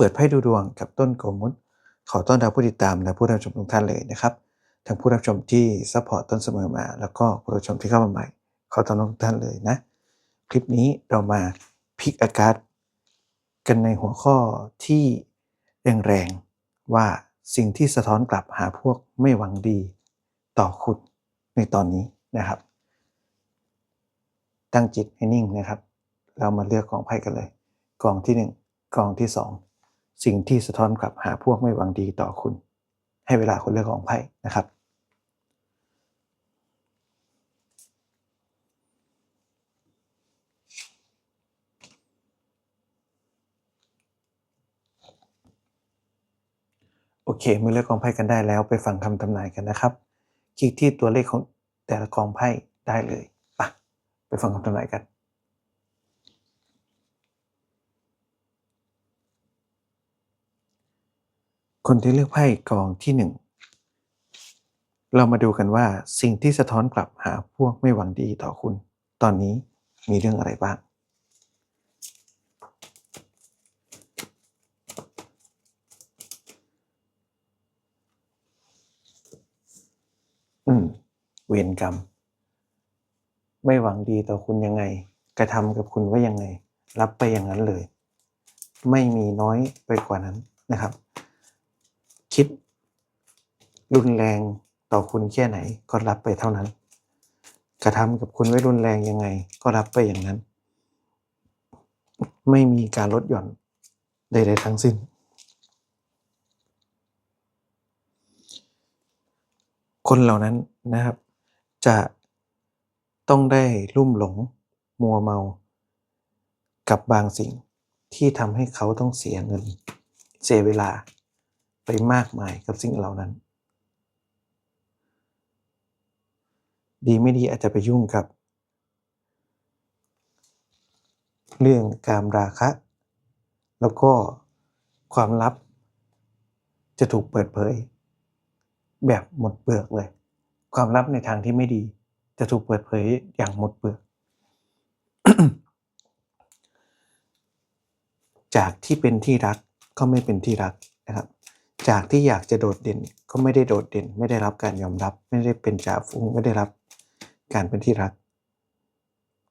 เปิดไพ่ดูดวงกับต้นโกมุตขอต้อนรับผู้ติดตามและผู้รับชมทุกท่านเลยนะครับทั้งผู้รับชมที่ซัพพอร์ตต้นเสมอมา แล้วก็ผู้รับชมที่เข้ามาใหม่ ขอต้อนรับทุกท่านเลยนะ คลิปนี้เรามาพลิกอากาศกันในหัวข้อที่แรงๆว่าสิ่งที่สะท้อนกลับหาพวกไม่หวังดีต่อคุณในตอนนี้นะครับ ตั้งจิตให้นิ่งนะครับ เรามาเลือกกองไพ่กันเลย กองที่หนึ่งกองที่สอง สิ่งที่สะท้อนกลับหาพวกไม่หวังดีต่อคุณ ให้เวลาคุณเลือกกองไพ่นะครับ โอเคเมื่อเลือกกองไพ่กันได้แล้วไปฟังคำทำนายกันนะครับ คลิกที่ตัวเลขของแต่ละกองไพ่ได้เลยไปไปฟังคำทำนายกัน คนที่เลือกไพ่กองที่หนึ่งเรามาดูกันว่าสิ่งที่สะท้อนกลับหาพวกไม่หวังดีต่อคุณ ตอนนี้มีเรื่องอะไรบ้าง อืม เวรกรรม ไม่หวังดีต่อคุณยังไง กระทำกับคุณว่ายังไง รับไปอย่างนั้นเลย ไม่มีน้อยไปกว่านั้นนะครับ คิด รุนแรงต่อคุณแค่ไหนก็รับไปเท่านั้น กระทำกับคุณไว้รุนแรงยังไง ก็รับไปอย่างนั้น ไม่มีการลดหย่อนใดๆทั้งสิ้น คนเหล่านั้นนะครับ จะต้องได้ลุ่มหลงมัวเมา กับบางสิ่งที่ทำให้เขาต้องเสียเงิน เสียเวลา ไปมากมายกับสิ่งเหล่านั้น ดีไม่ดีอาจจะไปยุ่งกับ เรื่องการราคะ แล้วก็ความลับจะถูกเปิดเผย แบบหมดเปลือกเลย ความลับในทางที่ไม่ดีจะถูกเปิดเผยอย่างหมดเปลือกจากที่เป็นที่รักก็ไม่เป็นที่รักนะครับ จากที่อยากจะโดดเด่นก็ไม่ได้โดดเด่น ไม่ได้รับการยอมรับ ไม่ได้เป็นจ่าฝูงไม่ได้รับการเป็นที่รัก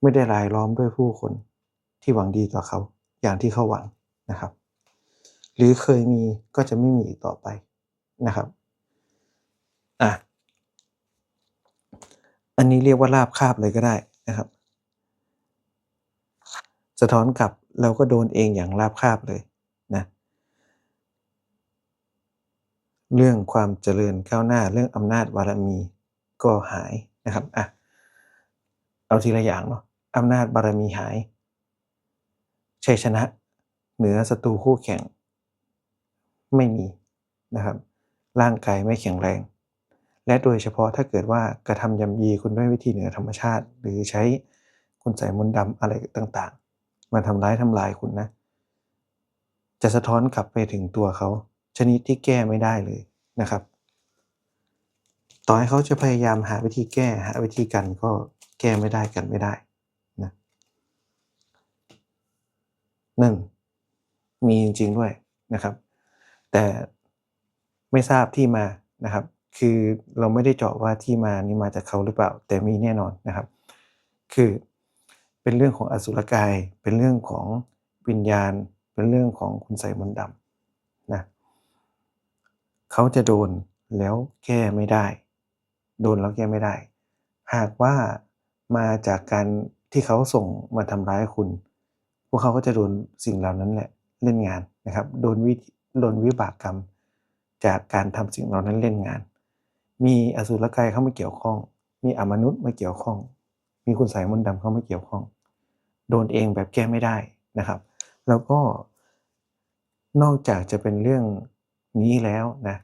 ไม่ได้รายล้อมด้วยผู้คนที่หวังดีต่อเขา อย่างที่เขาหวังนะครับ หรือเคยมีก็จะไม่มีอีกต่อไปนะครับอะอันนี้เรียกว่าลาบคาบเลยก็ได้นะครับ สะท้อนกลับเราก็โดนเองอย่างราบคาบเลยนะ เรื่องความเจริญก้าวหน้าเรื่องอำนาจบารมีก็หายนะครับอะเอาทีละอย่างเนาะอำนาจบารมีหาย ชัยชนะ เหนือศัตรูคู่แข่ง ไม่มีนะครับ ร่างกายไม่แข็งแรง และโดยเฉพาะถ้าเกิดว่ากระทำยำยีคุณด้วยวิธีเหนือธรรมชาติ หรือใช้คุณใส่มนต์ดำอะไรต่างๆ มาทำร้ายทำลายคุณนะ จะสะท้อนกลับไปถึงตัวเขา ชนิดที่แก้ไม่ได้เลยนะครับ ต่อให้เขาจะพยายามหาวิธีแก้หาวิธีกันก็แก้ไม่ได้กันไม่ได้นะหนึ่งมีจริง ๆ ด้วยนะครับ แต่ไม่ทราบที่มานะครับ คือเราไม่ได้เจาะว่าที่มานี่มาจากเขาหรือเปล่า แต่มีแน่นอนนะครับ คือเป็นเรื่องของอสุรกาย เป็นเรื่องของวิญญาณ เป็นเรื่องของคุณใส่มนต์ดำ เขาจะโดนแล้วแก้ไม่ได้ โดนแล้วแก้ไม่ได้ หากว่ามาจากการที่เขาส่งมาทำร้ายคุณ พวกเขาก็จะโดนสิ่งเหล่านั้นแหละเล่นงานนะครับ โดนวิโดนวิบากกรรม จากการทำสิ่งเหล่านั้นเล่นงาน มีอสุรกายเข้ามาเกี่ยวข้อง มีอมนุษย์มาเกี่ยวข้อง มีคุณสายมนต์ดำเข้ามาเกี่ยวข้อง โดนเองแบบแก้ไม่ได้นะครับ แล้วก็นอกจากจะเป็นเรื่อง นี้แล้วนะ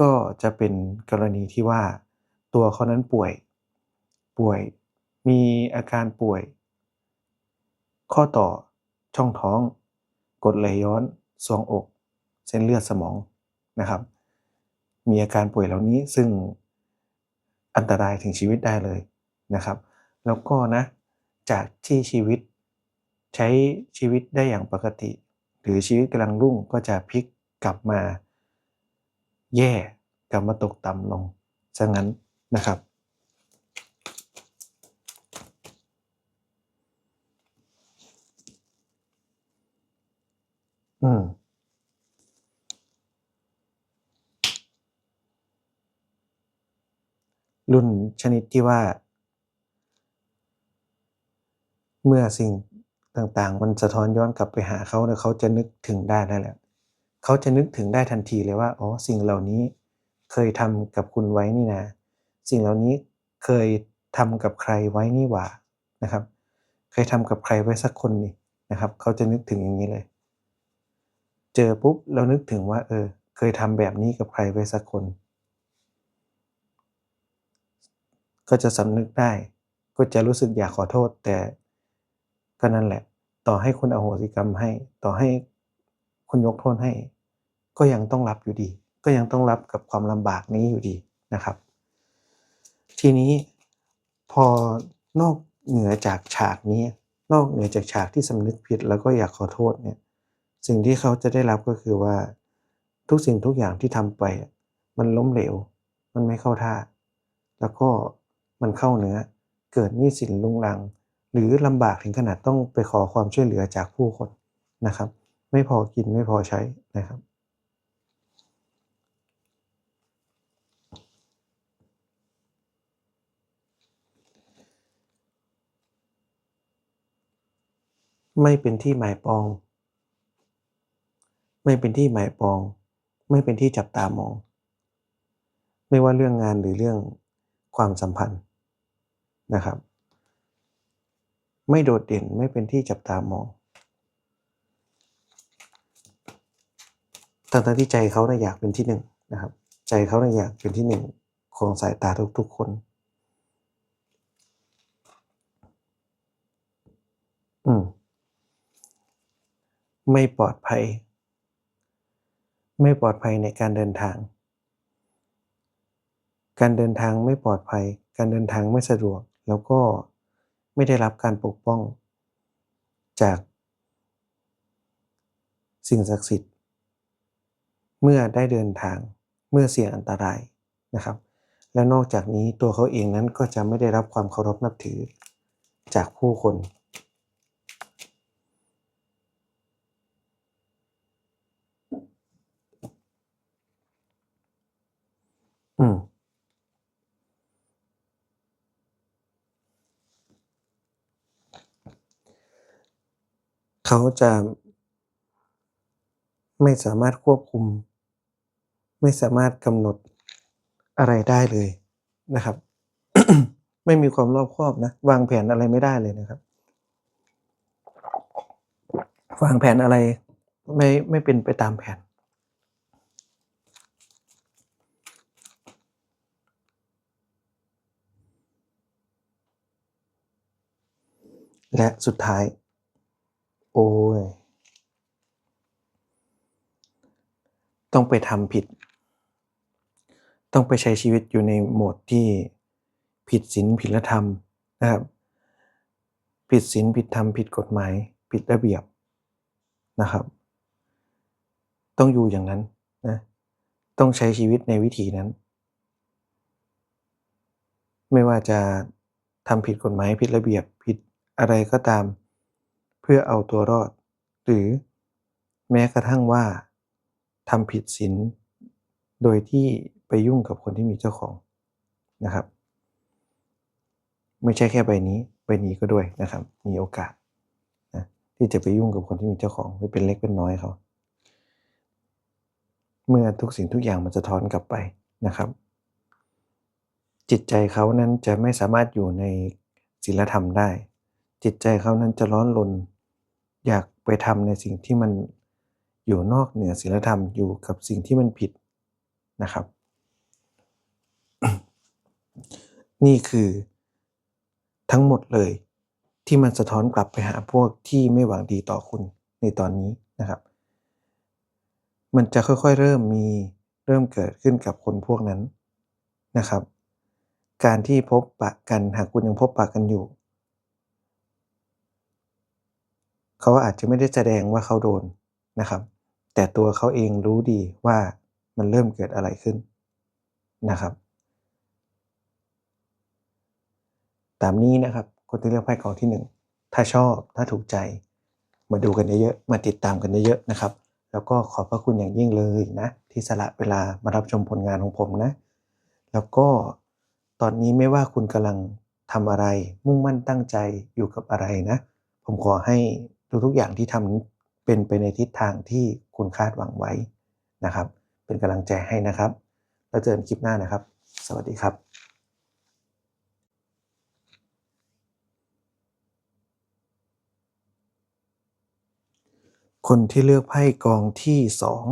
ก็จะเป็นกรณีที่ว่าตัวเขานั้นป่วย ป่วย มีอาการป่วย ข้อต่อช่องท้อง กดไหลย้อนซวงอก เส้นเลือดสมองนะครับ มีอาการป่วยเหล่านี้ซึ่งอันตรายถึงชีวิตได้เลยนะครับ แล้วก็นะจากที่ชีวิตใช้ชีวิตได้อย่างปกติ หรือชีวิตกำลังรุ่งก็จะพลิก กลับมาแย่กลับมาตกต่ำลงซะงั้นนะครับ อืมรุ่นชนิดที่ว่า เมื่อสิ่งต่างๆ มันสะท้อนย้อนกลับไปหาเขาเนี่ยเขาจะนึกถึงได้แล้วแหละ เขาจะนึกถึงได้ทันทีเลยว่าอ๋อสิ่งเหล่านี้เคยทำกับคุณไว้นี่นะ สิ่งเหล่านี้เคยทำกับใครไว้นี่หว่านะครับ เคยทำกับใครไว้สักคนนี่นะครับ เขาจะนึกถึงอย่างนี้เลย เจอปุ๊บเรานึกถึงว่า เออ เคยทำแบบนี้กับใครไว้สักคน ก็จะสำนึกได้ ก็จะรู้สึกอยากขอโทษ แต่ก็นั่นแหละ ต่อให้คุณอโหสิกรรมให้ ต่อให้คุณยกโทษให้ ก็ยังต้องรับอยู่ดี ก็ยังต้องรับกับความลำบากนี้อยู่ดีนะครับ ทีนี้พอนอกเหนือจากฉากนี้ นอกเหนือจากฉากที่สำนึกผิด แล้วก็อยากขอโทษเนี่ยสิ่งที่เขาจะได้รับก็คือว่าทุกสิ่งทุกอย่างที่ทำไป มันล้มเหลว มันไม่เข้าท่า แล้วก็มันเข้าเนื้อเกิดหนี้สินลุงลัง หรือลำบากถึงขนาดต้องไปขอความช่วยเหลือจากผู้คนนะครับ ไม่พอกินไม่พอใช้นะครับ ไม่เป็นที่หมายปอง ไม่เป็นที่หมายปอง ไม่เป็นที่จับตามอง ไม่ว่าเรื่องงานหรือเรื่องความสัมพันธ์นะครับ ไม่โดดเด่นไม่เป็นที่จับตามองทั้งๆที่ใจเขาเนี่ยอยากเป็นที่หนึ่งนะครับ ใจเขาเนี่ยอยากเป็นที่หนึ่งของสายตาทุกๆคน อืม ไม่ปลอดภัย ไม่ปลอดภัยในการเดินทาง การเดินทางไม่ปลอดภัย การเดินทางไม่สะดวก แล้วก็ไม่ได้รับการปกป้อง จากสิ่งศักดิ์สิทธิ์ เมื่อได้เดินทางเมื่อเสี่ยงอันตรายนะครับ และนอกจากนี้ตัวเขาเองนั้นก็จะไม่ได้รับความเคารพนับถือจากผู้คน อืมเขาจะไม่สามารถควบคุม ไม่สามารถกำหนดอะไรได้เลยนะครับ ไม่มีความรอบคอบนะ วางแผนอะไรไม่ได้เลยนะครับ วางแผนอะไรไม่ไม่เป็นไปตามแผน และสุดท้าย โอ้ย ต้องไปทำผิด ต้องไปใช้ชีวิตอยู่ในโหมดที่ผิดศีลผิดธรรมนะครับ ผิดศีลผิดธรรมผิดกฎหมาย ผิดระเบียบนะครับ ต้องอยู่อย่างนั้นนะต้องใช้ชีวิตในวิถีนั้น ไม่ว่าจะทำผิดกฎหมายผิดระเบียบ อะไรก็ตาม เพื่อเอาตัวรอด หรือแม้กระทั่งว่าทำผิดศีลโดยที่ไปยุ่งกับคนที่มีเจ้าของนะครับ ไม่ใช่แค่ใบนี้ใบนี้ก็ด้วยนะครับ มีโอกาสนะที่จะไปยุ่งกับคนที่มีเจ้าของไม่เป็นเล็กเป็นน้อยเขาเมื่อทุกสิ่งทุกอย่างมันจะท้อนกลับไปนะครับ จิตใจเขานั้นจะไม่สามารถอยู่ในศีลธรรมได้ จิตใจเขานั้นจะร้อนรนอยากไปทำในสิ่งที่มันอยู่นอกเหนือศีลธรรมอยู่กับสิ่งที่มันผิดนะครับ นี่คือทั้งหมดเลยที่มันสะท้อนกลับไปหาพวกที่ไม่หวังดีต่อคุณในตอนนี้นะครับ มันจะค่อยๆเริ่มมีเริ่มเกิดขึ้นกับคนพวกนั้นนะครับ การที่พบปะกันหากคุณยังพบปะกันอยู่ เขาอาจจะไม่ได้แสดงว่าเขาโดนนะครับ แต่ตัวเขาเองรู้ดีว่ามันเริ่มเกิดอะไรขึ้นนะครับ ตามนี้นะครับ คนที่เลือกไพ่กองที่หนึ่งถ้าชอบถ้าถูกใจมาดูกันเยอะๆมาติดตามกันเยอะๆนะครับ แล้วก็ขอบพระคุณอย่างยิ่งเลยนะที่สละเวลามารับชมผลงานของผมนะ แล้วก็ตอนนี้ไม่ว่าคุณกำลังทำอะไรมุ่งมั่นตั้งใจอยู่กับอะไรนะ ผมขอให้ ทุกๆอย่างที่ทำเป็นไปในทิศทางที่คุณคาดหวังไว้นะครับ เป็นกำลังใจให้นะครับ แล้วเจอกันคลิปหน้านะครับ สวัสดีครับคนที่เลือกไพ่กองที่สอง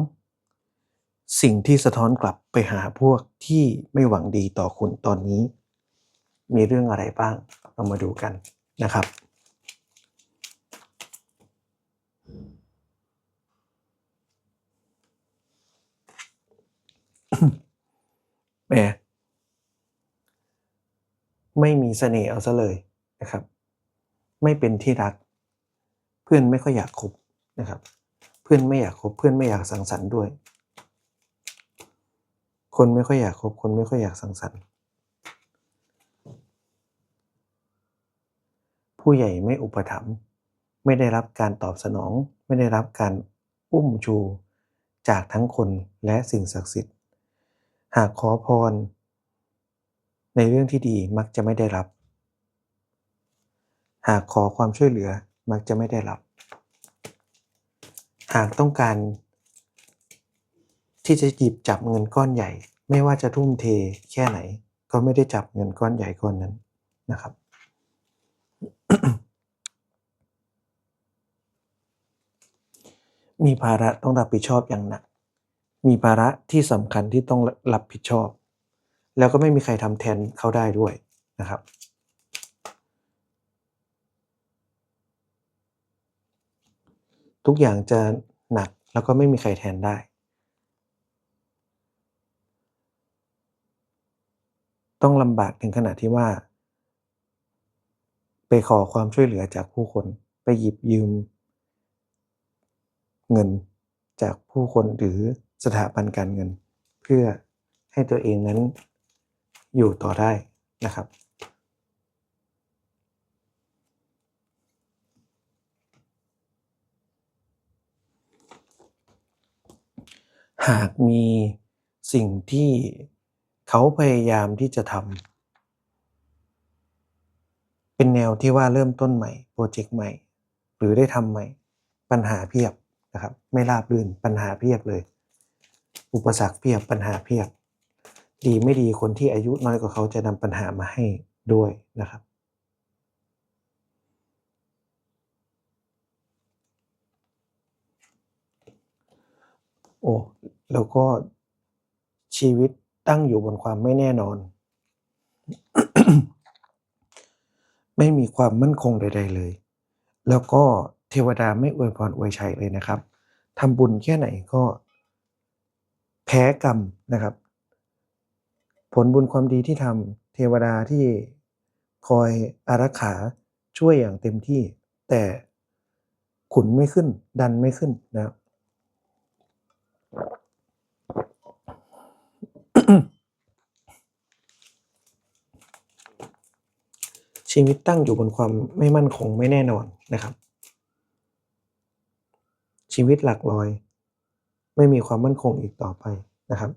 สิ่งที่สะท้อนกลับไปหาพวกที่ไม่หวังดีต่อคุณตอนนี้ มีเรื่องอะไรบ้างเรามาดูกันนะครับ แหมไม่มีเสน่ห์เอาซะเลยนะครับ ไม่เป็นที่รัก เพื่อนไม่ค่อยอยากคบนะครับ เพื่อนไม่อยากคบเพื่อนไม่อยากสังสรรค์ด้วย คนไม่ค่อยอยากคบคนไม่ค่อยอยากสังสรรค์ ผู้ใหญ่ไม่อุปถัมภ์ไม่ได้รับการตอบสนอง ไม่ได้รับการอุ้มชู จากทั้งคนและสิ่งศักดิ์สิทธิ์ หากขอพร ในเรื่องที่ดีมักจะไม่ได้รับ หากขอความช่วยเหลือมักจะไม่ได้รับ หากต้องการ ที่จะหยิบจับเงินก้อนใหญ่ ไม่ว่าจะทุ่มเทแค่ไหน ก็ไม่ได้จับเงินก้อนใหญ่ก้อนนั้นนะครับมีภาระต้องรับผิดชอบอย่างหนัก มีภาระที่สำคัญที่ต้องรับผิดชอบ แล้วก็ไม่มีใครทำแทนเขาได้ด้วยนะครับ ทุกอย่างจะหนักแล้วก็ไม่มีใครแทนได้ ต้องลำบากถึงขนาดที่ว่า ไปขอความช่วยเหลือจากผู้คน ไปหยิบยืม เงินจากผู้คนหรือ สถาบันการเงิน เพื่อให้ตัวเองนั้นอยู่ต่อได้นะครับหากมีสิ่งที่เขาพยายามที่จะทำเป็นแนวที่ว่าเริ่มต้นใหม่โปรเจกต์ใหม่ หรือได้ทำใหม่ ปัญหาเพียบนะครับ ไม่ราบรื่นปัญหาเพียบเลย อุปสรรคเพียบปัญหาเพียบ ดีไม่ดีคนที่อายุน้อยกว่าเขาจะนำปัญหามาให้ด้วยนะครับ โอ้แล้วก็ชีวิตตั้งอยู่บนความไม่แน่นอน ไม่มีความมั่นคงใด ๆ เลย แล้วก็เทวดาไม่อวยพรอวยชัยเลยนะครับทำบุญแค่ไหนก็ พ้กรรมนะครับ ผลบุญความดีที่ทำเทวดาที่คอยอารักขาช่วยอย่างเต็มที่ แต่ขุนไม่ขึ้น ดันไม่ขึ้นนะครับชีวิตตั้งอยู่บนความไม่มั่นคงไม่แน่นอนนะครับ ชีวิตหลักลอย ไม่มีความมั่นคงอีกต่อไปนะครับ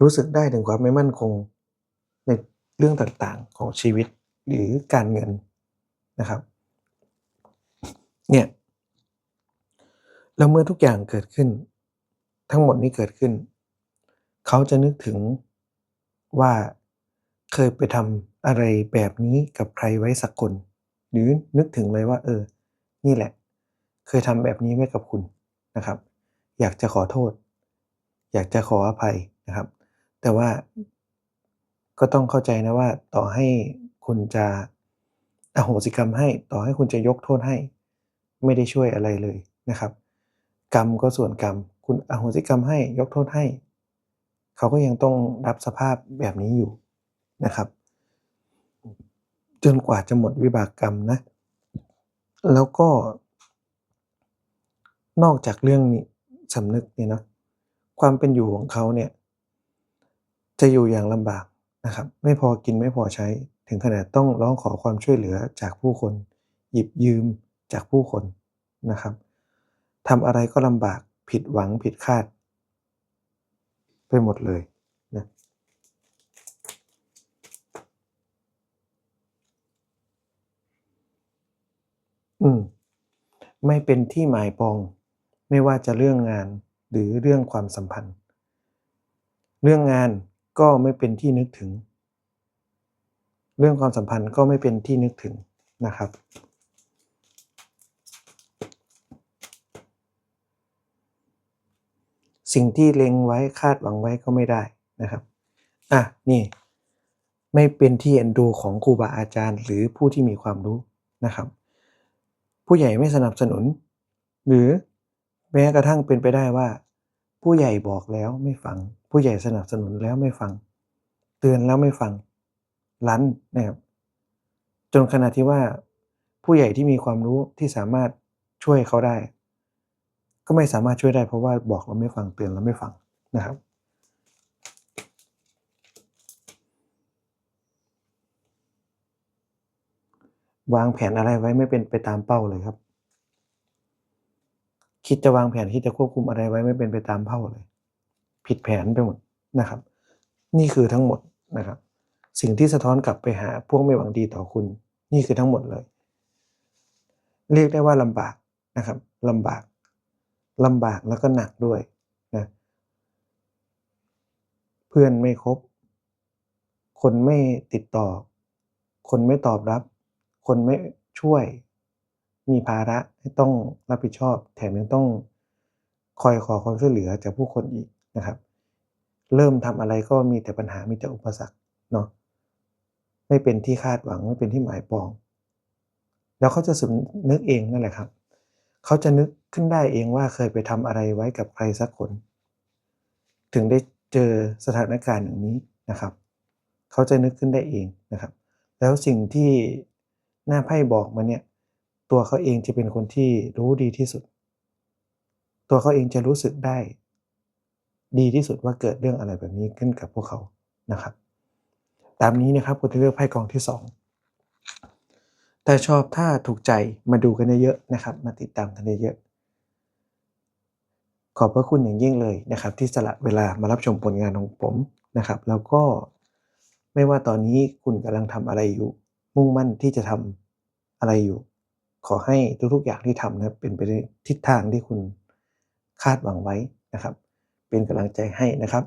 รู้สึกได้ถึงความไม่มั่นคงในเรื่องต่างๆของชีวิตหรือการเงินนะครับ เนี่ยแล้วเมื่อทุกอย่างเกิดขึ้น ทั้งหมดนี้เกิดขึ้น เขาจะนึกถึงว่าเคยไปทำอะไรแบบนี้กับใครไว้สักคน หรือนึกถึงเลยว่า เออ นี่แหละ เคยทำแบบนี้ไว้กับคุณนะครับ อยากจะขอโทษ อยากจะขออภัยนะครับ แต่ว่าก็ต้องเข้าใจนะว่าต่อให้คุณจะอโหสิกรรมให้ต่อให้คุณจะยกโทษให้ ไม่ได้ช่วยอะไรเลยนะครับ กรรมก็ส่วนกรรม คุณอโหสิกรรมให้ยกโทษให้ เขาก็ยังต้องรับสภาพแบบนี้อยู่นะครับ จนกว่าจะหมดวิบากกรรมนะ แล้วก็ นอกจากเรื่องนี้ สำนึกเนี่ยเนาะความเป็นอยู่ของเขาเนี่ยจะอยู่อย่างลำบากนะครับ ไม่พอกินไม่พอใช้ถึงขนาดต้องร้องขอความช่วยเหลือจากผู้คน หยิบยืมจากผู้คนนะครับทำอะไรก็ลำบากผิดหวังผิดคาด ไปหมดเลยนะอืม ไม่เป็นที่หมายปอง ไม่ว่าจะเรื่องงานหรือเรื่องความสัมพันธ์ เรื่องงานก็ไม่เป็นที่นึกถึง เรื่องความสัมพันธ์ก็ไม่เป็นที่นึกถึงนะครับ สิ่งที่เล็งไว้คาดหวังไว้ก็ไม่ได้นะครับอะนี่ไม่เป็นที่เอ็นดูของครูบาอาจารย์ หรือผู้ที่มีความรู้นะครับ ผู้ใหญ่ไม่สนับสนุน หรือ แม้กระทั่งเป็นไปได้ว่า ผู้ใหญ่บอกแล้วไม่ฟัง ผู้ใหญ่สนับสนุนแล้วไม่ฟัง เตือนแล้วไม่ฟังลั้นนะครับจนขนาดที่ว่าผู้ใหญ่ที่มีความรู้ที่สามารถช่วยเขาได้ ก็ไม่สามารถช่วยได้เพราะว่าบอกแล้วไม่ฟังเตือนแล้วไม่ฟังนะครับ วางแผนอะไรไว้ไม่เป็นไปตามเป้าเลยครับ คิดจะวางแผนคิดจะควบคุมอะไรไว้ไม่เป็นไปตามเป้าเลย ผิดแผนไปหมดนะครับ นี่คือทั้งหมดนะครับ สิ่งที่สะท้อนกลับไปหาพวกไม่หวังดีต่อคุณ นี่คือทั้งหมดเลย เรียกได้ว่าลำบากนะครับลำบากลำบากแล้วก็หนักด้วยนะเพื่อนไม่ครบ คนไม่ติดต่อ คนไม่ตอบรับ คนไม่ช่วย มีภาระให้ต้องรับผิดชอบ แถมยังต้องคอยขอความช่วยเหลือจากผู้คนอีกนะครับ เริ่มทำอะไรก็มีแต่ปัญหามีแต่อุปสรรคเนาะไม่เป็นที่คาดหวังไม่เป็นที่หมายปอง แล้วเขาจะสำนึกเองนั่นแหละครับ เขาจะนึกขึ้นได้เองว่าเคยไปทำอะไรไว้กับใครสักคน ถึงได้เจอสถานการณ์อย่างนี้นะครับ เขาจะนึกขึ้นได้เองนะครับ แล้วสิ่งที่หน้าไพ่บอกมาเนี่ย ตัวเขาเองจะเป็นคนที่รู้ดีที่สุด ตัวเขาเองจะรู้สึกได้ ดีที่สุดว่าเกิดเรื่องอะไรแบบนี้ขึ้นกับพวกเขานะครับ ตามนี้นะครับคุณจะเลือกไพ่กองที่สองถ้าชอบถ้าถูกใจมาดูกันเยอะๆนะครับ มาติดตามกันเยอะๆขอบพระคุณอย่างยิ่งเลยนะครับ ที่สละเวลามารับชมผลงานของผมนะครับ แล้วก็ไม่ว่าตอนนี้คุณกำลังทำอะไรอยู่ มุ่งมั่นที่จะทำอะไรอยู่ ขอให้ทุกๆอย่างที่ทำนะเป็นไปในทิศทางที่คุณคาดหวังไว้นะครับ เป็นกำลังใจให้นะครับ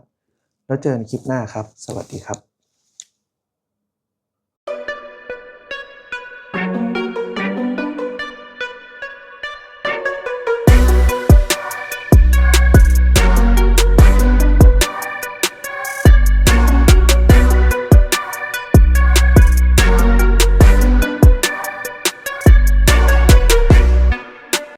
แล้วเจอกันคลิปหน้าครับ สวัสดีครับ